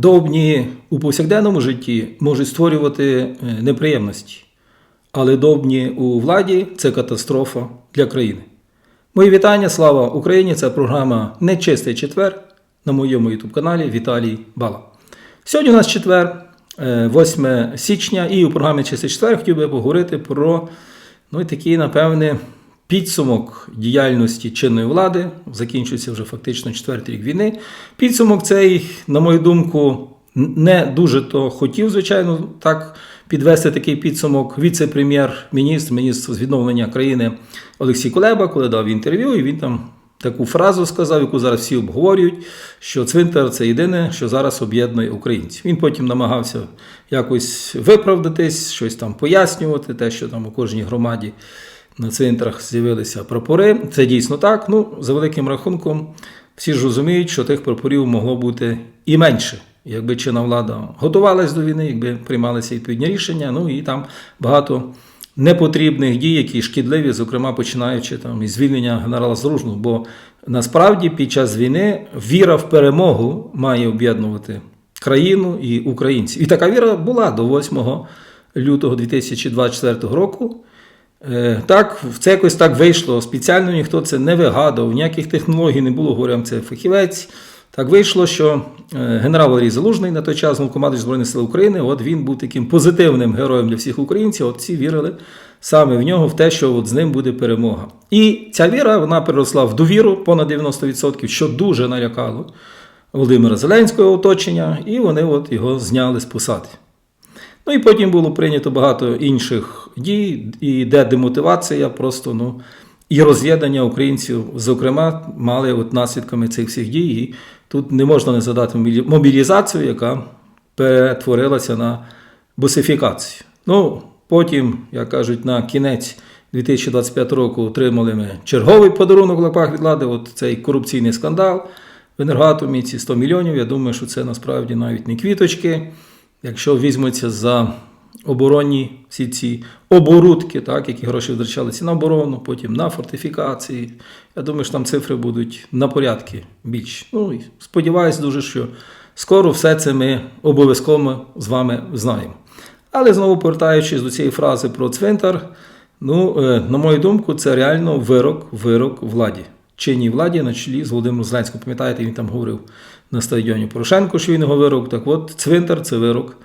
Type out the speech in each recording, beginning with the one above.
Довбні у повсякденному житті можуть створювати е, неприємності, але довбні у владі це катастрофа для країни. Мої вітання, слава Україні! Це програма Нечистий четвер на моєму youtube каналі Віталій Бала. Сьогодні у нас четвер, е, 8 січня, і у програмі Чистий четвер хотів би поговорити про ну, такий, напевне, підсумок діяльності чинної влади. Закінчується вже фактично четвертий рік війни. Підсумок цей, на мою думку, не дуже то хотів, звичайно, так підвести такий підсумок віце-прем'єр-міністр, міністр з відновлення країни Олексій Кулеба, коли дав інтерв'ю, і він там таку фразу сказав, яку зараз всі обговорюють, що цвинтар це єдине, що зараз об'єднує українців. Він потім намагався якось виправдатись, щось там пояснювати, те, що там у кожній громаді на цвинтарах з'явилися прапори. Це дійсно так. Ну, за великим рахунком, всі ж розуміють, що тих прапорів могло бути і менше. Якби чинна влада готувалась до війни, якби приймалися відповідні рішення, ну і там багато непотрібних дій, які шкідливі, зокрема починаючи там із звільнення генерала Зружного. Бо насправді під час війни віра в перемогу має об'єднувати країну і українців. І така віра була до 8 лютого 2024 року. Е, Так, це якось так вийшло. Спеціально ніхто це не вигадував, ніяких технологій не було, говорям, це фахівець. Так вийшло, що е, генерал Валерій Залужний на той час головнокомандуючий Збройних сил України, от він був таким позитивним героєм для всіх українців. От всі вірили саме в нього, в те, що от з ним буде перемога. І ця віра вона переросла в довіру понад 90%, що дуже налякало Володимира Зеленського оточення, і вони от його зняли з посади. Ну і потім було прийнято багато інших дій, і де демотивація, просто ну, і роз'єднання українців, зокрема, мали от наслідками цих всіх дій. І тут не можна не задати мобілізацію, яка перетворилася на бусифікацію. Ну, потім, як кажуть, на кінець 2025 року отримали ми черговий подарунок в лапах від влади, от цей корупційний скандал в енергоатомі, ці 100 мільйонів. Я думаю, що це насправді навіть не квіточки. Якщо візьметься за оборонні всі ці оборудки, так, які гроші витрачалися на оборону, потім на фортифікації. Я думаю, що там цифри будуть на порядки більш. Ну, і сподіваюся дуже, що скоро все це ми обов'язково з вами знаємо. Але знову повертаючись до цієї фрази про цвинтар, ну, е, на мою думку, це реально вирок, вирок владі. Чинній владі на чолі з Володимиром Зеленським. Пам'ятаєте, він там говорив на стадіоні Порошенко, що він його вирок. Так от, цвинтар це вирок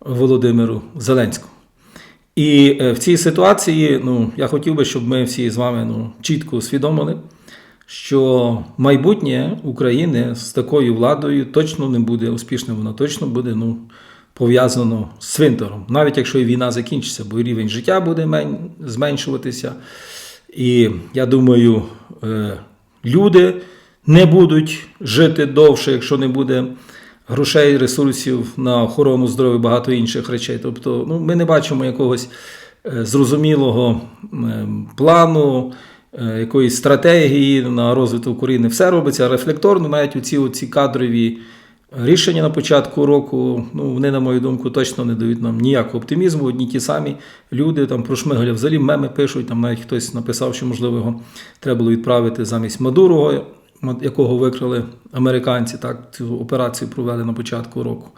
Володимиру Зеленському. І е, в цій ситуації ну, я хотів би, щоб ми всі з вами ну, чітко усвідомили, що майбутнє України з такою владою точно не буде успішним, воно точно буде ну, пов'язано з цвинтаром. Навіть якщо і війна закінчиться, бо рівень життя буде зменшуватися. І я думаю, е, люди не будуть жити довше, якщо не буде грошей, ресурсів на охорону здоров'я, багато інших речей. Тобто, ну, ми не бачимо якогось е, зрозумілого плану, е, якоїсь стратегії на розвиток України. Все робиться рефлекторно, навіть оці, оці кадрові. Рішення на початку року, ну вони, на мою думку, точно не дають нам ніякого оптимізму. Одні ті самі люди там про Шмигаля взагалі меми пишуть. Там навіть хтось написав, що можливо його треба було відправити замість Мадурого, якого викрили американці. Так цю операцію провели на початку року.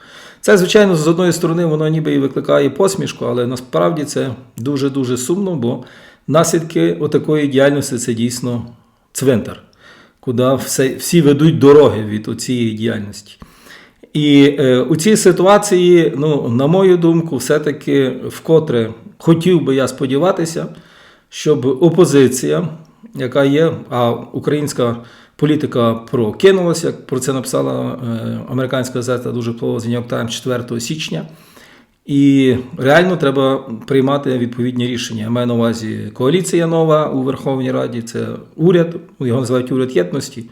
Це, звичайно, з одної сторони, воно ніби і викликає посмішку, але насправді це дуже дуже сумно, бо наслідки отакої діяльності це дійсно цвинтар, куди все, всі ведуть дороги від цієї діяльності. І е, у цій ситуації, ну, на мою думку, все-таки вкотре хотів би я сподіватися, щоб опозиція, яка є, а українська політика прокинулася, як про це написала е, американська газета дуже впливова з York Times 4 січня. І реально треба приймати відповідні рішення. Я маю на увазі коаліція нова у Верховній Раді, це уряд, його називають уряд єдності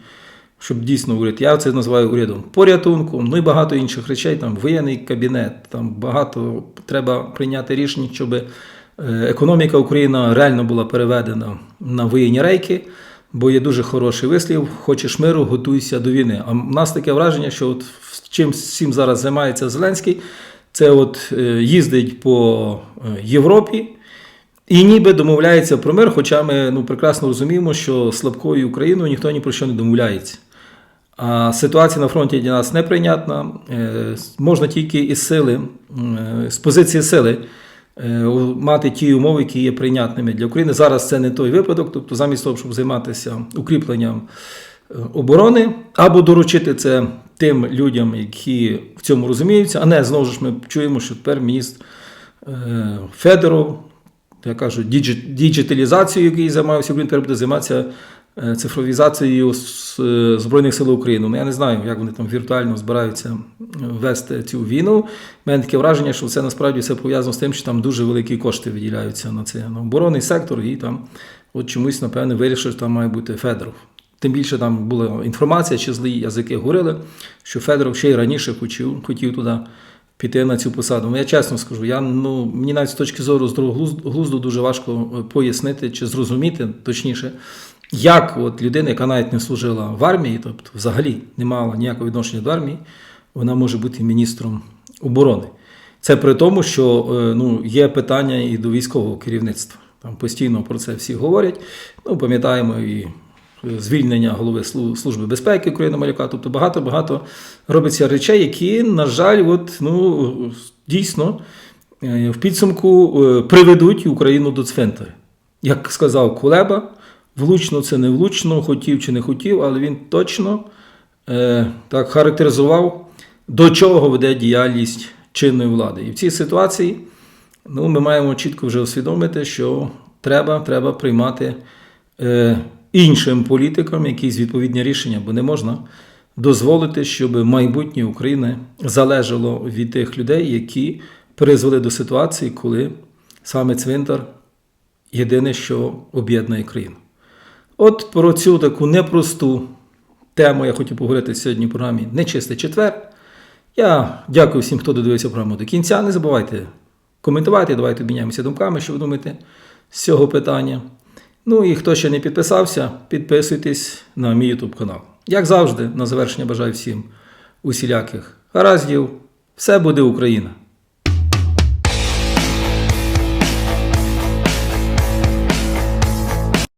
щоб дійсно уряд. Я це називаю урядом порятунку, ну і багато інших речей, там воєнний кабінет, там багато треба прийняти рішення, щоб е, економіка України реально була переведена на воєнні рейки. Бо є дуже хороший вислів: хочеш миру, готуйся до війни. А в нас таке враження, що от чим всім зараз займається Зеленський, це от е, їздить по е, Європі. І ніби домовляється про мир, хоча ми ну, прекрасно розуміємо, що слабкою Україною ніхто ні про що не домовляється. А ситуація на фронті для нас неприйнятна. Е, Можна тільки із сили, е, з позиції сили е, мати ті умови, які є прийнятними для України. Зараз це не той випадок. Тобто, замість того, щоб займатися укріпленням е, оборони, або доручити це тим людям, які в цьому розуміються, а не знову ж ми чуємо, що тепер міністр е, Федоров, я кажу, діджиталізацією, який займався, він тепер буде займатися е, цифровізацією е, Збройних сил України. Ну, я не знаю, як вони там віртуально збираються е, вести цю війну. У мене таке враження, що це насправді все пов'язано з тим, що там дуже великі кошти виділяються на це на оборонний сектор, і там от чомусь, напевне, вирішили, що там має бути Федоров. Тим більше там була інформація, чи злі язики говорили, що Федоров ще й раніше хотів, хотів туди піти на цю посаду. Ну, я чесно скажу, я, ну, мені навіть з точки зору здорового глузду дуже важко е, пояснити чи зрозуміти, точніше, як от людина, яка навіть не служила в армії, тобто взагалі не мала ніякого відношення до армії, вона може бути міністром оборони. Це при тому, що е, ну, є питання і до військового керівництва. Там постійно про це всі говорять. Ну, пам'ятаємо і звільнення голови Служби безпеки України Малюка. Тобто багато-багато робиться речей, які, на жаль, от, ну, дійсно е, в підсумку е, приведуть Україну до цвинтаря. Як сказав Кулеба, влучно це не влучно, хотів чи не хотів, але він точно е, так характеризував, до чого веде діяльність чинної влади. І в цій ситуації ну, ми маємо чітко вже усвідомити, що треба, треба приймати е, іншим політикам якісь відповідні рішення, бо не можна дозволити, щоб майбутнє України залежало від тих людей, які призвели до ситуації, коли саме цвинтар єдине, що об'єднує країну. От про цю таку непросту тему я хотів поговорити сьогодні в програмі Нечистий четвер. Я дякую всім, хто додивився програму до кінця. Не забувайте коментувати, давайте обміняємося думками, що ви думаєте з цього питання. Ну і хто ще не підписався, підписуйтесь на мій YouTube канал. Як завжди, на завершення бажаю всім усіляких гараздів. Все буде Україна!